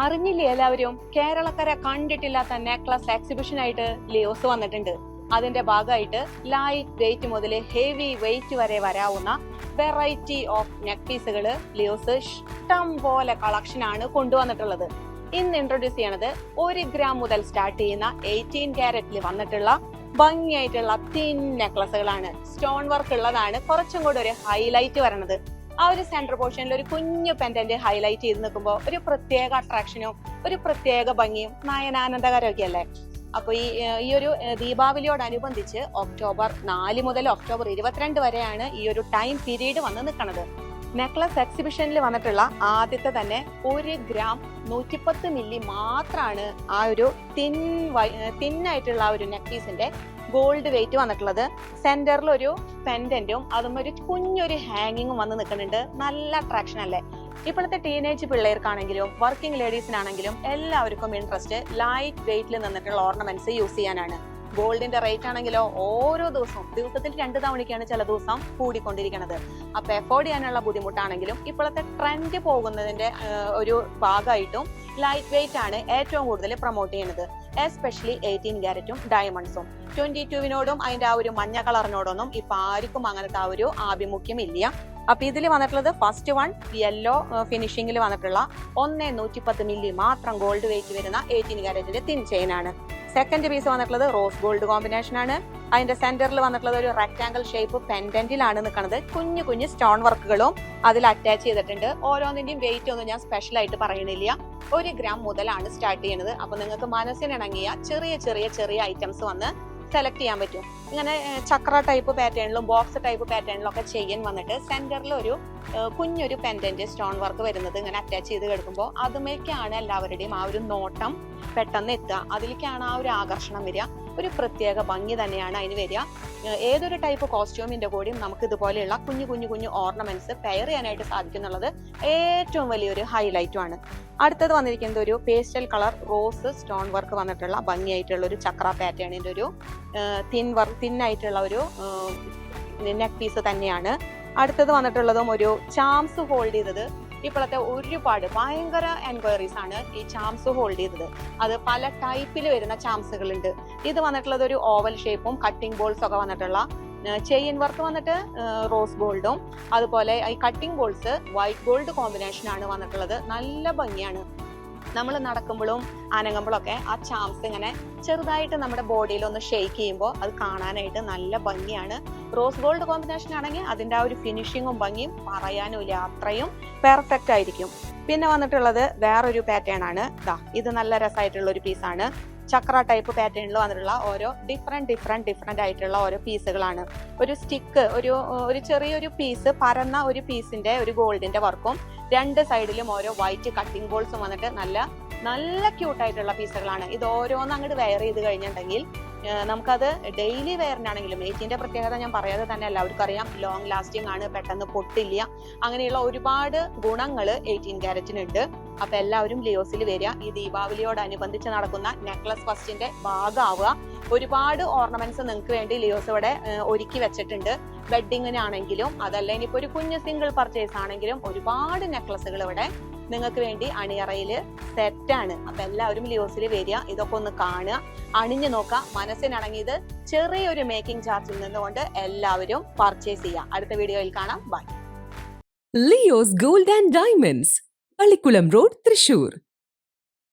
അറിഞ്ഞില്ലേ എല്ലാവരും? കേരളക്കര കണ്ടിട്ടില്ലാത്ത നെക്ലസ് എക്സിബിഷൻ ആയിട്ട് ലിയോസ് വന്നിട്ടുണ്ട്. അതിന്റെ ഭാഗമായിട്ട് ലൈറ്റ് വെയിറ്റ് മുതൽ ഹെവി വെയിറ്റ് വരെ വരാവുന്ന വെറൈറ്റി ഓഫ് നെക്ക് പീസുകൾ ലിയോസ് ഇഷ്ടം പോലെ കളക്ഷൻ ആണ് കൊണ്ടുവന്നിട്ടുള്ളത്. ഇന്ന് ഇൻട്രൊഡ്യൂസ് ചെയ്യണത് ഒരു ഗ്രാം മുതൽ സ്റ്റാർട്ട് ചെയ്യുന്ന എയ്റ്റീൻ ക്യാരറ്റിൽ വന്നിട്ടുള്ള ഭംഗിയായിട്ടുള്ള തിൻ നെക്ലസുകളാണ് സ്റ്റോൺ വർക്ക് ഉള്ളതാണ്. കുറച്ചും കൂടി ഒരു ഹൈലൈറ്റ് വരണത്. ആ ഒരു സെന്റർ പോർഷനിൽ ഒരു കുഞ്ഞു പെൻഡന്റ് ഹൈലൈറ്റ് ചെയ്ത് നിൽക്കുമ്പോൾ ഒരു പ്രത്യേക അട്രാക്ഷനും ഒരു പ്രത്യേക ഭംഗിയും നയനാനന്ദകരമൊക്കെ അല്ലേ അപ്പൊ ഈ ഈ ഒരു ദീപാവലിയോടനുബന്ധിച്ച് ഒക്ടോബർ നാല് മുതൽ ഒക്ടോബർ ഇരുപത്തിരണ്ട് വരെയാണ് ഈ ഒരു ടൈം പീരീഡ് വന്ന് നിൽക്കുന്നത് നെക്ലസ് എക്സിബിഷനിൽ വന്നിട്ടുള്ള ആദ്യത്തെ തന്നെ ഒരു ഗ്രാം നൂറ്റിപ്പത്ത് മില്ലി മാത്രമാണ് ആ ഒരു തിൻ തിന്നായിട്ടുള്ള ആ ഒരു നെക്ക് ഗോൾഡ് വെയിറ്റ് വന്നിട്ടുള്ളത്. സെന്ററിൽ ഒരു പെൻഡന്റും അതും ഒരു കുഞ്ഞൊരു ഹാങ്ങിങ്ങും വന്ന് നിൽക്കുന്നുണ്ട്. നല്ല അട്രാക്ഷൻ അല്ലേ? ഇപ്പോഴത്തെ ടീനേജ് പിള്ളേർക്കാണെങ്കിലും വർക്കിംഗ് ലേഡീസിനാണെങ്കിലും എല്ലാവർക്കും ഇൻട്രസ്റ്റ് ലൈറ്റ് വെയിറ്റിൽ നിന്നിട്ടുള്ള ഓർണമെന്റ്സ് യൂസ് ചെയ്യാനാണ്. ഗോൾഡിന്റെ റേറ്റ് ആണെങ്കിലോ ഓരോ ദിവസവും ദിവസത്തിൽ രണ്ട് തവണയ്ക്കാണ് ചില ദിവസം കൂടിക്കൊണ്ടിരിക്കുന്നത് അപ്പൊ എഫോർഡ് ചെയ്യാനുള്ള ബുദ്ധിമുട്ടാണെങ്കിലും ഇപ്പോഴത്തെ ട്രെൻഡ് പോകുന്നതിന്റെ ഒരു ഭാഗമായിട്ടും ലൈറ്റ് വെയിറ്റ് ആണ് ഏറ്റവും കൂടുതൽ പ്രൊമോട്ട് ചെയ്യുന്നത് എസ്പെഷ്യലി എയ്റ്റീൻ ക്യാരറ്റും ഡയമണ്ട്സും ട്വന്റി ടുവിനോടും അതിന്റെ ആ ഒരു മഞ്ഞ കളറിനോടൊന്നും ഇപ്പൊ ആർക്കും അങ്ങനത്തെ ആ ഒരു ആഭിമുഖ്യം ഇല്ല. അപ്പൊ ഇതിൽ വന്നിട്ടുള്ളത് ഫസ്റ്റ് വൺ യെല്ലോ ഫിനിഷിംഗിൽ വന്നിട്ടുള്ള ഒന്നേ നൂറ്റിപ്പത്ത് മില്ലി മാത്രം ഗോൾഡ് വെയിറ്റ് വരുന്ന എയ്റ്റീൻ കാരറ്റിന്റെ തിൻ ചെയിൻ ആണ്. സെക്കൻഡ് പീസ് വന്നിട്ടുള്ളത് റോസ് ഗോൾഡ് കോമ്പിനേഷൻ ആണ്. അതിന്റെ സെന്ററിൽ വന്നിട്ടുള്ളത് ഒരു റെക്ടാങ്കിൾ ഷേപ്പ് പെൻഡന്റിലാണ് നിൽക്കുന്നത് കുഞ്ഞു കുഞ്ഞു സ്റ്റോൺ വർക്കുകളും അതിൽ അറ്റാച്ച് ചെയ്തിട്ടുണ്ട്. ഓരോന്നിന്റെയും വെയിറ്റ് ഒന്നും ഞാൻ സ്പെഷ്യൽ ആയിട്ട് പറയണില്ല. ഒരു ഗ്രാം മുതലാണ് സ്റ്റാർട്ട് ചെയ്യുന്നത്. അപ്പൊ നിങ്ങൾക്ക് മനസ്സിനിണങ്ങിയ ചെറിയ ചെറിയ ചെറിയ ഐറ്റംസ് വന്ന് സെലക്ട് ചെയ്യാൻ പറ്റും. ഇങ്ങനെ ചക്ര ടൈപ്പ് പാറ്റേണിലും ബോക്സ് ടൈപ്പ് പാറ്റേണിലും ഒക്കെ ചെയ്യാൻ വന്നിട്ട് സെന്ററിൽ ഒരു കുഞ്ഞൊരു പെൻഡന്റ് സ്റ്റോൺ വർക്ക് വരുന്നത് ഇങ്ങനെ അറ്റാച്ച് ചെയ്ത് കിടക്കുമ്പോൾ അതുമേക്കാണ് എല്ലാവരുടെയും ആ ഒരു നോട്ടം പെട്ടെന്ന് എത്തുക. അതിലേക്കാണ് ആ ഒരു ആകർഷണം വരിക. ഒരു പ്രത്യേക ഭംഗി തന്നെയാണ് അതിന് വരിക. ഏതൊരു ടൈപ്പ് കോസ്റ്റ്യൂമിന്റെ കൂടെയും നമുക്ക് ഇതുപോലെയുള്ള കുഞ്ഞു കുഞ്ഞു കുഞ്ഞു ഓർണമെന്റ്സ് പെയർ ചെയ്യാനായിട്ട് സാധിക്കും എന്നുള്ളത് ഏറ്റവും വലിയൊരു ഹൈലൈറ്റും ആണ്. അടുത്തത് വന്നിരിക്കുന്നത് ഒരു pastel colour rose stone work വന്നിട്ടുള്ള ഭംഗിയായിട്ടുള്ള ഒരു ചക്ര പാറ്റേണിന്റെ ഒരു തിൻ വർക്ക് തിന്നായിട്ടുള്ള ഒരു നെക്ക് പീസ് തന്നെയാണ്. അടുത്തത് വന്നിട്ടുള്ളതും ഒരു ചാംസ് ഹോൾഡ് ചെയ്തത് ഇപ്പോഴത്തെ ഒരുപാട് ഭയങ്കര എൻക്വയറീസ് ആണ് ഈ ചാംസ് ഹോൾഡ് ചെയ്തത്. അത് പല ടൈപ്പിൽ വരുന്ന ചാംസുകളുണ്ട് ഇത് വന്നിട്ടുള്ളത് ഒരു ഓവൽ ഷേപ്പും കട്ടിംഗ് ബോൾസ് ഒക്കെ വന്നിട്ടുള്ള ചെയിൻ വർക്ക് വന്നിട്ട് റോസ് ഗോൾഡും അതുപോലെ ഈ cutting balls white gold combination ആണ് വന്നിട്ടുള്ളത്. നല്ല ഭംഗിയാണ്. നമ്മൾ നടക്കുമ്പോഴും അനങ്ങുമ്പോഴും ഒക്കെ ആ ചാംസ് ഇങ്ങനെ ചെറുതായിട്ട് നമ്മുടെ ബോഡിയിൽ ഒന്ന് ഷെയ്ക്ക് ചെയ്യുമ്പോൾ അത് കാണാനായിട്ട് നല്ല ഭംഗിയാണ്. റോസ് ഗോൾഡ് കോമ്പിനേഷൻ ആണെങ്കിൽ അതിന്റെ ആ ഒരു ഫിനിഷിങ്ങും ഭംഗിയും പറയാനുമില്ല അത്രയും പെർഫെക്റ്റ് ആയിരിക്കും. പിന്നെ വന്നിട്ടുള്ളത് വേറൊരു പാറ്റേൺ ആണ്. ഇത് നല്ല രസമായിട്ടുള്ള ഒരു പീസാണ് ചക്ര ടൈപ്പ് പാറ്റേണിൽ വന്നിട്ടുള്ള ഓരോ ഡിഫറെന്റ് ഡിഫറെന്റ് ഡിഫറെന്റ് ആയിട്ടുള്ള ഓരോ പീസുകളാണ്. ഒരു സ്റ്റിക്ക് ഒരു ഒരു ചെറിയൊരു പീസ് പരന്ന ഒരു പീസിന്റെ ഒരു ഗോൾഡിന്റെ വർക്കും രണ്ട് സൈഡിലും ഓരോ വൈറ്റ് കട്ടിംഗ് ബോൾസും വന്നിട്ട് നല്ല നല്ല ക്യൂട്ട് ആയിട്ടുള്ള പീസുകളാണ്. ഇത് ഓരോന്ന് അങ്ങോട്ട് വെയർ ചെയ്ത് കഴിഞ്ഞിട്ടുണ്ടെങ്കിൽ നമുക്കത് ഡെയിലി വെയറിനാണെങ്കിലും എയ്റ്റീന്റെ പ്രത്യേകത ഞാൻ പറയാതെ തന്നെ എല്ലാവർക്കും അറിയാം ലോങ് ലാസ്റ്റിംഗ് ആണ് പെട്ടെന്ന് പൊട്ടില്ല. അങ്ങനെയുള്ള ഒരുപാട് ഗുണങ്ങൾ എയ്റ്റീൻ ക്യാരറ്റിനുണ്ട് അപ്പൊ എല്ലാവരും ലിയോസിൽ വരിക. ഈ ദീപാവലിയോടനുബന്ധിച്ച് നടക്കുന്ന നെക്ലസ് ഫസ്റ്റിന്റെ ഭാഗമാവുക. ഒരുപാട് ഓർണമെന്റ്സ് നിങ്ങൾക്ക് വേണ്ടി ലിയോസ് ഇവിടെ ഒരുക്കി വെച്ചിട്ടുണ്ട്. വെഡിങ്ങിനാണെങ്കിലും അതല്ല ഇനിയിപ്പോ ഒരു കുഞ്ഞ് സിംഗിൾ പർച്ചേസ് ആണെങ്കിലും ഒരുപാട് നെക്ലസുകൾ ഇവിടെ നിങ്ങൾക്ക് വേണ്ടി അണിയറയിൽ സെറ്റാണ് അപ്പൊ എല്ലാവരും ലിയോസിൽ വരിക. ഇതൊക്കെ ഒന്ന് കാണുക. അണിഞ്ഞു നോക്കുക. മനസ്സിനടങ്ങിയത് ചെറിയൊരു മേക്കിംഗ് ചാർജിൽ നിന്നുകൊണ്ട് എല്ലാവരും പർച്ചേസ് ചെയ്യുക. അടുത്ത വീഡിയോയിൽ കാണാം. Bye. Leos gold and diamonds Pallikulam road Thrissur.